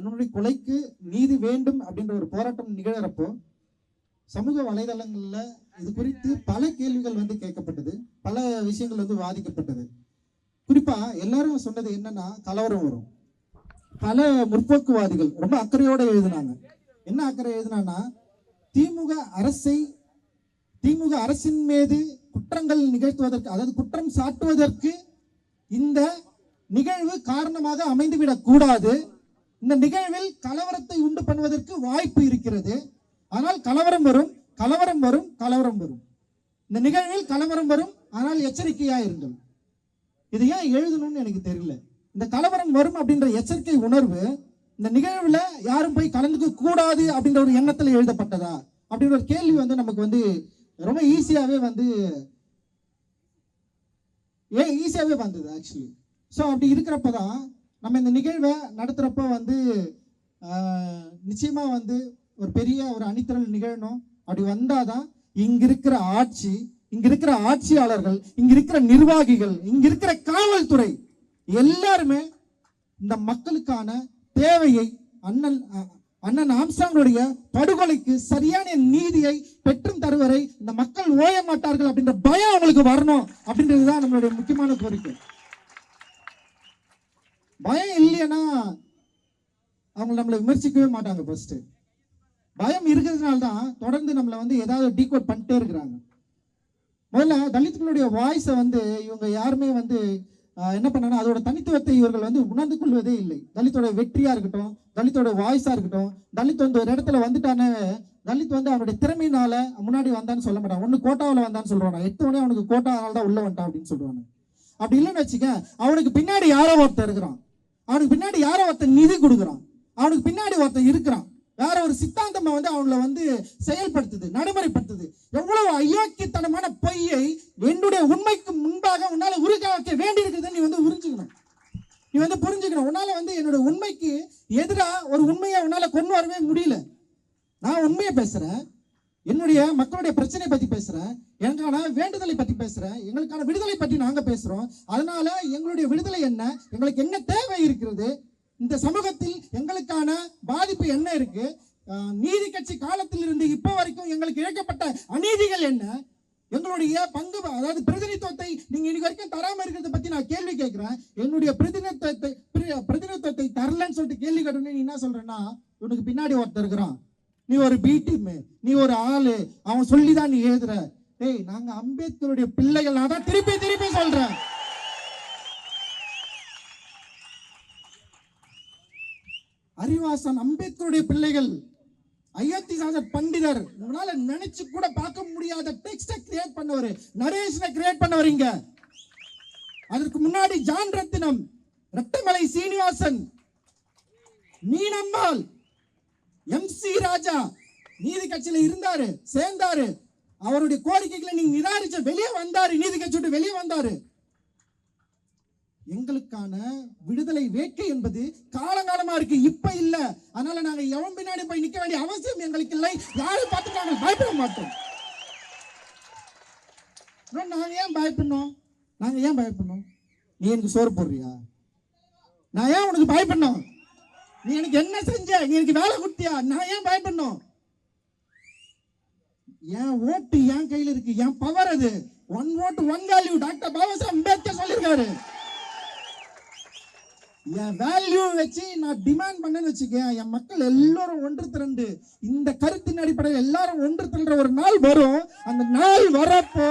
அண்ணனுடைய கொலைக்கு நீதி வேண்டும் அப்படின்ற ஒரு போராட்டம் நிகழறப்போ சமூக வலைதளங்களில் இது குறித்து பல கேள்விகள் வந்து கேட்கப்பட்டது. பல விஷயங்கள் வந்து வாதிக்கப்பட்டது. குறிப்பாக எல்லாரும் சொன்னது என்னன்னா கலவரம் வரும். பல முற்போக்குவாதிகள் ரொம்ப அக்கறையோட எழுதினாங்க. என்ன அக்கறை எழுதினான்னா திமுக அரசை திமுக அரசின் மீது குற்றங்கள் நிகழ்த்துவதற்கு அதாவது குற்றம் சாட்டுவதற்கு இந்த நிகழ்வு காரணமாக அமைந்துவிடக் கூடாது. இந்த நிகழ்வில் கலவரத்தை உண்டு பண்ணுவதற்கு வாய்ப்பு இருக்கிறது. ஆனால் கலவரம் வரும் கலவரம் வரும் கலவரம் வரும். இந்த நிகழ்வில் கலவரம் வரும் ஆனால் எச்சரிக்கையா இருங்கள். இது ஏன் எழுதணும்னு எனக்கு தெரியல. இந்த கலவரம் வரும் அப்படின்ற எச்சரிக்கை உணர்வு இந்த நிகழ்வுல யாரும் போய் கலந்துக்க கூடாது அப்படின்ற ஒரு எண்ணத்துல எழுதப்பட்டதா? அப்படின்ற ஒரு கேள்வி வந்து நமக்கு வந்து ரொம்ப ஈஸியாவே வந்து ஏன் ஈஸியாவே வந்தது ஆக்சுவலி ஸோ அப்படி இருக்கிறப்ப தான் நம்ம இந்த நிகழ்வை நடத்துகிறப்ப வந்து நிச்சயமாக வந்து ஒரு பெரிய ஒரு அணித்திரள் நிகழணும். அப்படி வந்தாதான் இங்க இருக்கிற ஆட்சி இங்கே இருக்கிற ஆட்சியாளர்கள் இங்க இருக்கிற நிர்வாகிகள் இங்கிருக்கிற காவல்துறை எல்லாருமே இந்த மக்களுக்கான தேவையை அண்ணன் அண்ணன் ஆம்சாங்களுடைய படுகொலைக்கு சரியான நீதியை பெற்றும் தருவரை இந்த மக்கள் ஓய மாட்டார்கள் அப்படின்ற பயம் அவங்களுக்கு வரணும் அப்படின்றது தான் நம்மளுடைய முக்கியமான கோரிக்கை. பயம் இல்லைன்னா அவங்க நம்மளை விமர்சிக்கவே மாட்டாங்க ஃபர்ஸ்ட் பயம் இருக்கிறதுனால தான் தொடர்ந்து நம்மளை வந்து ஏதாவது டீகோட் பண்ணிட்டே இருக்கிறாங்க. முதல்ல தலித்துகளுடைய வாய்ஸை வந்து இவங்க யாருமே வந்து என்ன பண்ணாங்கன்னா அதோட தனித்துவத்தை இவர்கள் வந்து உணர்ந்து கொள்வதே இல்லை. தலித்தோட வெற்றியா இருக்கட்டும் தலித்தோட வாய்ஸா இருக்கட்டும் தலித் வந்து ஒரு இடத்துல வந்துட்டானே தலித் வந்து அவனுடைய திறமையினால முன்னாடி வந்தான்னு சொல்ல மாட்டான். ஒன்னு கோட்டாவில் வந்தான்னு சொல்றான். எட்டு மணி அவனுக்கு கோட்டாவால தான் உள்ள வந்துட்டான் அப்படின்னு சொல்றாங்க. அப்படி இல்லைன்னு வச்சுக்க அவனுக்கு பின்னாடி யாரோ ஒருத்தர் இருக்கிறான். அவனுக்கு பின்னாடி யாரோ ஒருத்தன் நிதி கொடுக்குறான். அவனுக்கு பின்னாடி ஒருத்தன் இருக்கிறான். வேற ஒரு சித்தாந்தம் வந்து அவங்கள வந்து செயல்படுத்துது நடைமுறைப்படுத்துது. எவ்வளவு அயோக்கியத்தனமான பொய்யை என்னுடைய உண்மைக்கு முன்பாக உன்னால உருக்க வைக்க வேண்டி இருக்குதுன்னு நீ வந்து உறிஞ்சுக்கணும். நீ வந்து புரிஞ்சுக்கணும். உன்னால வந்து என்னோட உண்மைக்கு எதிராக ஒரு உண்மையை உன்னால கொண்டு வரவே முடியல. நான் உண்மையை பேசுறேன். என்னுடைய மக்களுடைய பிரச்சனை பத்தி பேசுறேன். எங்களுக்கான வேண்டுதலை பத்தி பேசுறேன். எங்களுக்கான விடுதலை பற்றி நாங்க பேசுறோம். அதனால எங்களுடைய விடுதலை என்ன? எங்களுக்கு என்ன தேவை இருக்கிறது? இந்த சமூகத்தில் எங்களுக்கான பாதிப்பு என்ன இருக்கு? நீதி கட்சி காலத்தில் இருந்து இப்போ வரைக்கும் எங்களுக்கு இழைக்கப்பட்ட அநீதிகள் என்ன? எங்களுடைய பங்கு அதாவது பிரதிநிதித்துவத்தை நீங்க இன்னைக்கு வரைக்கும் தராம இருக்கிறத பத்தி நான் கேள்வி கேட்கிறேன். என்னுடைய பிரதிநிதித்துவத்தை பிரதிநிதித்துவத்தை தரலன்னு சொல்லிட்டு கேள்வி கேட்டோன்னே நீ என்ன சொல்றேன்னா உனக்கு பின்னாடி ஒருத்தர் இருக்கிறான். நீ ஒரு பீட்டிம் நீ ஒரு ஆளு அவன் சொல்லிதான் நீ எழுதுற. டேய் நாங்க அம்பேத்கருடைய பிள்ளைகள் நான் தான் திருப்பி திருப்பி சொல்றேன். அறிவாசன் அம்பேத்கருடைய பிள்ளைகள் அயோத்தி சாசர் பண்டிதர் உங்களால நினைச்சு கூட பார்க்க முடியாத டெக்ஸ்ட கிரியேட் பண்ணவர் நரேஷனை கிரியேட் பண்ணவர் இங்க. அதற்கு முன்னாடி John Rathinam Rettamalai Srinivasan Meenambal M C Rajah நீதி கட்சியில இருந்தாரு சேர்ந்தாரு. அவருடைய கோரிக்கைகளை நீங்க நிராகரிச்ச வெளியே வந்தாரு நீதி கட்சி விட்டு வெளியே வந்தாரு. எங்களுக்கான விடுதலை வேட்கை என்பது காலங்காலமா இருக்கு இப்ப இல்ல. அதனால நாங்க எவன் பின்னாடி போய் நிக்க வேண்டிய அவசியம் எங்களுக்கு இல்லை. யாரும் பார்த்து நாங்கள் பயப்பட மாட்டோம். நாங்க ஏன் பயப்படணும்? நாங்க ஏன் பயப்படணும்? நீ எனக்கு சோறு போடுறியா? நான் ஏன் உனக்கு பயப்படணும்? நீ எனக்கு என்ன செஞ்ச? நீ எனக்கு வேலை கொடுத்தியா? நான் ஏன் பயப்படணும்? என் ஓட்டு என் கையில இருக்கு. என் பவர் அது. ஒன் ஓட்டு one value doctor Babasaheb Ambedkar சொல்லியிருக்காரு. என் வேல்யூ வச்சு நான் டிமாண்ட் பண்ணேன்னு வச்சுக்கேன் என் மக்கள் எல்லாரும் ஒன்று திரண்டு. இந்த கருத்தின் அடிப்படையில் எல்லாரும் ஒன்று திரண்ட ஒரு நாள் வரும். அந்த நாள் வரப்போ